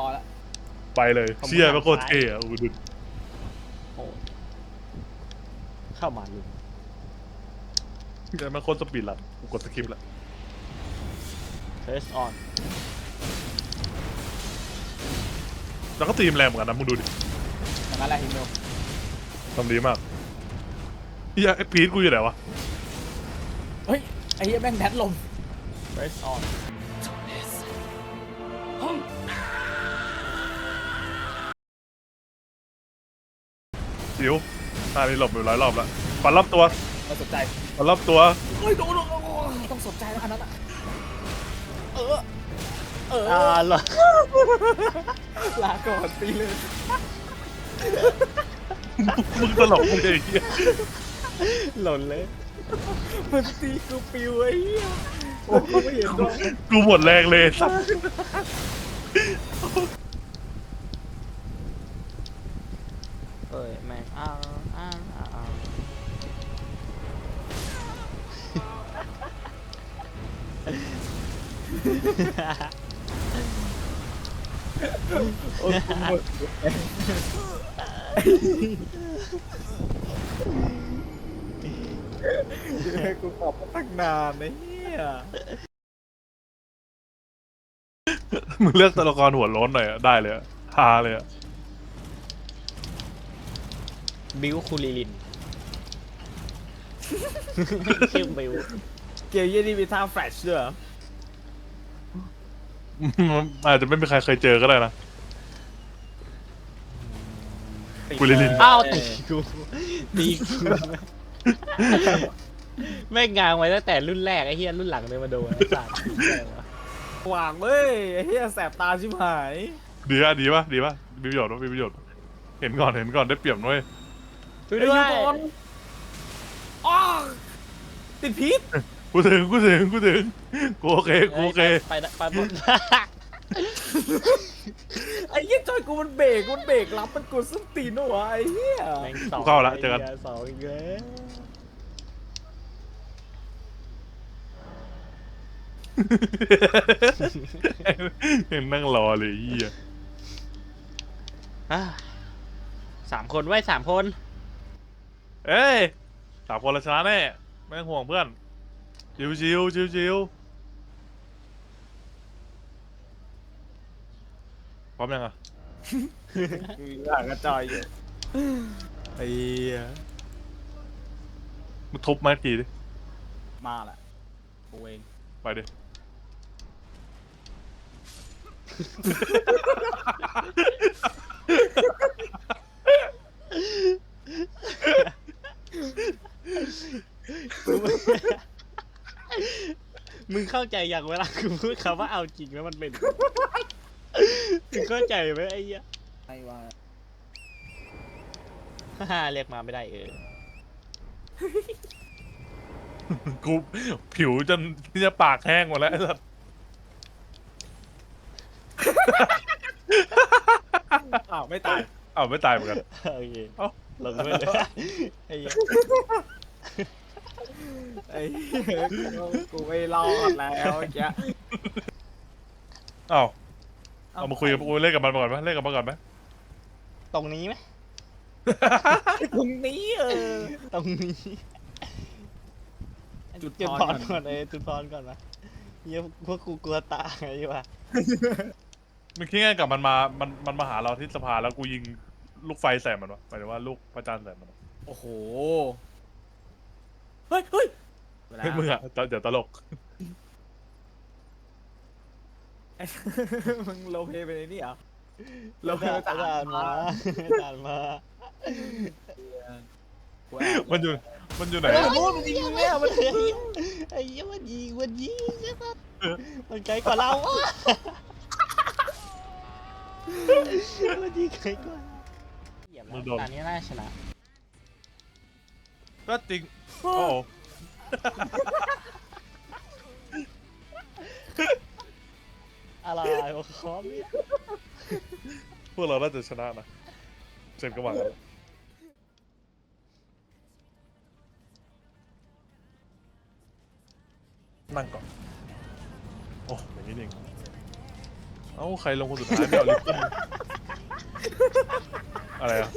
รอแล้ว ไปเลยผมเชี่ยถามมันโคตรเท่อะอูดุนโอ้เข้ามาลุงเชี่ยมันโคตรสปีดลันกูกดสกิปแล้วเทสออนแล้วก็ตีมแรงเหมือนกันนะมึงดูดิอย่างนั้นแหละฮิมโนทำดีมากเฮียไอ้พีทกูอยู่ไหนวะเฮ้ยไอ้เหี้ยแม่งแดดลมเทสออน สิวตานี้หลบอยู่หลายรอบแล้วปันรอบตัวมาสนใจปันรอบตัวเฮ้ยโดนโดนโดนโอ้ยต้องสนใจแล้วอันนั้นอะเออ เออ อ่าเหรอลาก่อนตีเลยมึงตลกมึงไอ้เหี้ยหล่นเลยมันตีกูปิวไอ้เหี้ยโอ้ยไม่เห็นด้วยกูหมดแรงเลยสัส เอ้ยแม่งอ้าวอ้าวอ้าวอ้าวโอ้ยกูหมดกูตอบมาตั้งนานไอ้เหี้ยมึงเลือกตัวละครหัวโล้นหน่อยอะได้เลยอะฮาเลยอะ บิวคูลิลินชื่อบิวเกมยี่นี่มีท่าแฟลชด้วยเหรอมันอาจจะไม่มีใครเคยเจอก็ได้นะ กูลิลิน อ้าวตีกูตีกูแม่งงางไว้ตั้งแต่รุ่นแรกไอ้เฮียรุ่นหลังเลยมาโดนไอ้สัตว์หวางเว้ยไอ้เหี้ยแสบตาชิบหาย ดีป่ะดีป่ะดีป่ะมีประโยชน์ป่ะมีประโยชน์ เห็นก่อนเห็นก่อนได้เปรียบด้วย ช่วยไอ้ด้วยูยก่อนอ้าวติดพิษกูถึงกูถึงกูถึงกูโอเคกูโอเคไปไปไปหมดไอ้เหี้ยจอยกูมันเบรกมันเบรกรับมันกดส้นตีนวะไอ้เหี้ยแม่งสองกูเข้าละเจอกันไหี้ยสองอีกแล้วเห็นนั่งรอเลยไอ้เหี้ย อะสามคนไว้ยสามคน เอ้ยสามคนละชนะแน่ไม่ต้องห่วงเพื่อนชิวชิวชิวชิวพร้อมยังอะกูอยากกระจอยอยู่ไอ้เหี้ยมึงทุบไม้กี่ดิมาแหละกูเองไปดิ มึง เข้าใจอย่างเวลากูพูดคำว่าเอาจริงแล้วมันเป็นมึงเข้าใจไหมไอ้เหี้ยไอ้ว่าฮ่าเรียกมาไม่ได้เออกูผิวจนที่จะปากแห้งหมดแล้วไอ้สัสอ้าวไม่ตายอ้าวไม่ตายเหมือนกันโอเคเอ้าลงไปเลยไอ้เหี้ย ไอ้เหี้ยกูกูไม่รอดแล้วเมื่อกี้อ้าวเอามาคุยกับกูเล่นกับมันมาก่อนไหมเล่นกับมันก่อนไหมตรงนี้ไหมตรงนี้เออ ตรงนี้จุดจุดพพรรก่ก่ออนนเออจุดพรก่อนนะเหี้ยพวกกูกลัวตายไงวะมันคิดไงกับมันมามันมันมาหาเราที่สภาแล้วกูยิงลูกไฟใส่มันวะหมายถึงว่าลูกพระจันทร์ใส่มันวะโอ้โห เฮ้ยเฮ้ยเฮ้ยมึงอะตเดี๋ยวตลก มึงโลเพไปในนี่เหรอโลเราเพไปไปตาตามมมามาตามมากูแอบมันอยู่ มันอยู่ไหนเฮ้ยมันรู้มันยิงมึงแล้วมันไอ้เหี้ยไอ้เหี้ยมันยิงมันยิงใช่ปะมันไกลกว่าเราอะมันยิงไกลกว่าเหยียบแล้วตอนนี้น่าชนะ ก็จริงโอ้โหอะไรวะคอมเนี่ยพวกเราน่าจะชนะนะเซนก็ว่ากันนั่งก่อน โอ้อย่างนี้เองเอ้า ใครลงคนสุดท้ายไม่เอาลิปปิ้นอะไรอะ